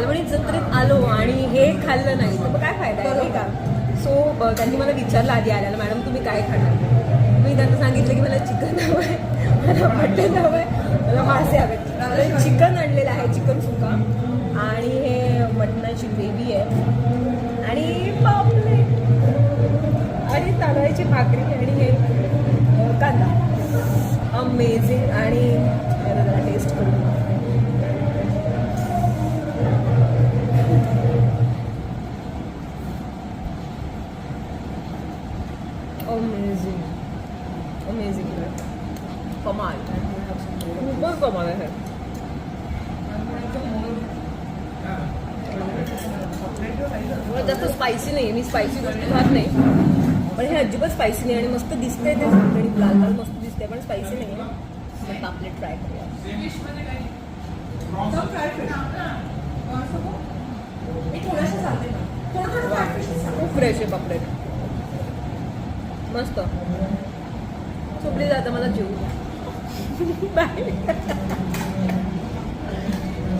मालवणी जत्रेत आलो आणि हे खाल्लं नाही तर काय फायदा आहे नाही का? सो त्यांनी मला विचारलं आधी आल्याला मॅडम तुम्ही काय खाणार? मी त्यांना सांगितलं की मला चिकन हवं आहे मला मटन हवं आहे मला मासे हवे चिकन आणलेलं आहे चिकन सुका आणि हे मटणाची ग्रेव्ही आहे. आणि पापलेट आणि तांदळाची भाकरी आणि हे कांदा. अमेझिंग आणि अमेझिंग अमेझिंग कमाल खूपच कमाल आहे मला जास्त स्पायसी नाही मी स्पायसी गोष्टी खात नाही पण हे अजिबात स्पायसी नाही आणि मस्त दिसतंय ते आणि लाल लाल मस्त दिसतंय पण स्पायसी नाही मग पापलेट ट्राय करूया खूप फ्रेश आहे पापलेट मस्त. सुपली जातं मला जीव. बाय.